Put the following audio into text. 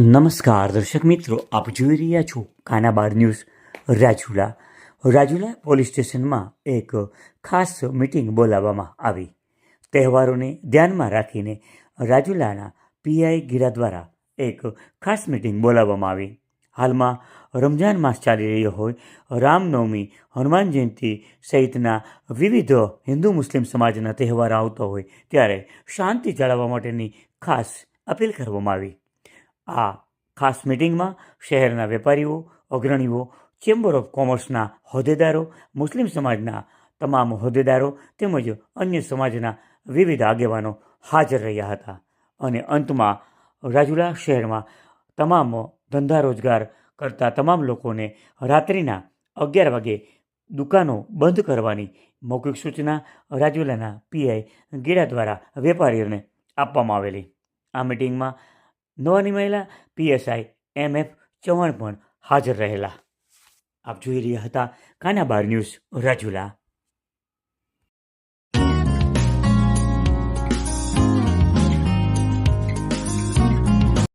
નમસ્કાર દર્શક મિત્રો, આપ જોઈ રહ્યા છો કાનાબાર ન્યૂઝ, રાજુલા. રાજુલા પોલીસ સ્ટેશનમાં એક ખાસ મિટિંગ બોલાવવામાં આવી. તહેવારોને ધ્યાનમાં રાખીને રાજુલાના પીઆઈ ગીરા દ્વારા એક ખાસ મિટિંગ બોલાવવામાં આવી. હાલમાં રમજાન માસ ચાલી રહ્યો હોય, રામનવમી, હનુમાન જયંતિ સહિતના વિવિધ હિન્દુ મુસ્લિમ સમાજના તહેવાર આવતા હોય, ત્યારે શાંતિ જાળવવા માટેની ખાસ અપીલ કરવામાં આવી. આ ખાસ મિટિંગમાં શહેરના વેપારીઓ, અગ્રણીઓ, ચેમ્બર ઓફ કોમર્સના હોદ્દેદારો, મુસ્લિમ સમાજના તમામ હોદ્દેદારો તેમજ અન્ય સમાજના વિવિધ આગેવાનો હાજર રહ્યા હતા અને અંતમાં રાજુલા શહેરમાં તમામ ધંધા રોજગાર કરતા તમામ લોકોને રાત્રિના અગિયાર વાગે દુકાનો બંધ કરવાની મૌખિક સૂચના રાજુલાના પીઆઈ ગેડા દ્વારા વેપારીઓને આપવામાં આવેલી. આ મિટિંગમાં નવા નિમાયેલા પીએસઆઈ એમ એફ ચૌહાણ પણ હાજર રહેલા. આપ જોઈ રહ્યા હતા કાના બાર ન્યૂઝ રાજુલા.